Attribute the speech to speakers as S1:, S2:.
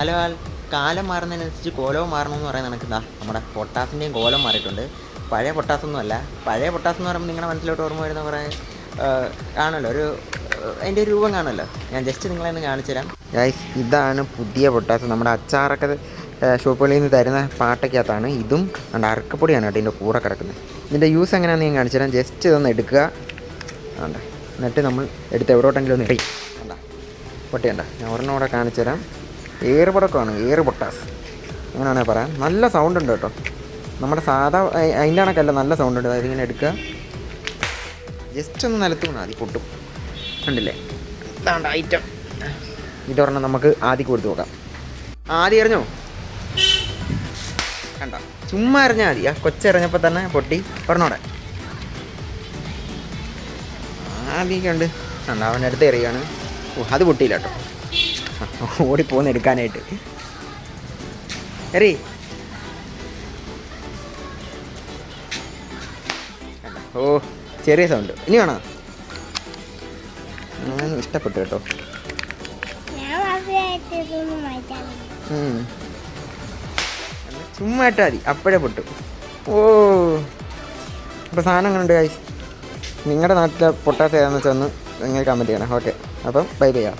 S1: ആൾ കാലം മാറുന്നതിനനുസരിച്ച് കോലവും മാറണമെന്ന് പറയുന്ന കണക്ക് ഇതാ നമ്മുടെ പൊട്ടാസിന്റെയും കോലം മാറിയിട്ടുണ്ട്. പഴയ പൊട്ടാസൊന്നും അല്ല പഴയ പൊട്ടാസ് എന്ന് പറയുമ്പോൾ നിങ്ങളുടെ മനസ്സിലോട്ട് ഓർമ്മ വരുന്ന കുറേ കാണുമല്ലോ ഒരു അതിന്റെ രൂപം കാണുമല്ലോ. ഞാൻ ജസ്റ്റ് നിങ്ങളെ ഒന്ന് കാണിച്ചു തരാം. ഗൈസ് ഇതാണ് പുതിയ പൊട്ടാസ്. നമ്മുടെ അച്ചാറൊക്കെ ഷോപ്പുകളിൽ നിന്ന് തരുന്ന പാട്ടയ്ക്കകത്താണ്. ഇതും നമ്മുടെ അറക്കപ്പൊടിയാണ് കേട്ടോ ഇതിന്റെ കൂടെ കിടക്കുന്നത്. ഇതിന്റെ യൂസ് എങ്ങനെയാണെന്ന് ഞാൻ കാണിച്ചു തരാം. ജസ്റ്റ് ഇതൊന്ന് എടുക്കുക. വേണ്ട എന്നിട്ട് നമ്മൾ എടുത്ത് എവിടോട്ടെങ്കിലും ഒന്ന് എറിയും വേണ്ട പൊട്ടിയണ്ട ഞാൻ ഒരെണ്ണം കൂടെ കാണിച്ചു തരാം. ഏറ് ഏറുപൊട്ടാസ്. ഏറ് പൊട്ടാസ് അങ്ങനെയാണെങ്കിൽ പറയാം നല്ല സൗണ്ട് ഉണ്ട് കേട്ടോ. നമ്മുടെ സാധാ അതിന്റെ കണക്കല്ല നല്ല സൗണ്ട് ഉണ്ട്. അതായത് ഇങ്ങനെ എടുക്കുക ജസ്റ്റ് ഒന്ന് നിലത്ത് വീണാൽ ആദ്യം പൊട്ടും. കണ്ടില്ലേ? ഇതാണ്ട് ഐറ്റം ഇതൊരെണ്ണം നമുക്ക് ആദ്യം കൊടുത്തു നോക്കാം. ആദ്യം എറിഞ്ഞോ? കണ്ട. ചുമ്മാ എറിഞ്ഞാൽ മതി. ആ കൊച്ചെറിഞ്ഞപ്പോൾ തന്നെ പൊട്ടി. പറഞ്ഞോടെ. ആദ്യമൊക്കെ ഉണ്ട് അവന്റെ അടുത്ത് എറിയാണ്. ഓ അത് പൊട്ടിയില്ല കേട്ടോ. ഓടിപ്പോന്ന് എടുക്കാനായിട്ട് എറി. ഓ ചെറിയ സൗണ്ട് ഇനി വേണോ? ഞാൻ ഇഷ്ടപ്പെട്ടു കേട്ടോ. ചുമ്മാ ഇട്ടാൽ മതി. അപ്പോഴേ പൊട്ടു. ഓ. അപ്പോൾ സാധനം എങ്ങനെ ഉണ്ട് കാശ് നിങ്ങളുടെ നാട്ടിലെ പൊട്ടാസ് ഏതാണെന്ന് വെച്ചാൽ ഒന്ന് നിങ്ങൾ കമന്റ് ചെയ്യണം. ഓക്കെ അപ്പം ബൈ ബൈ ചെയ്യാം.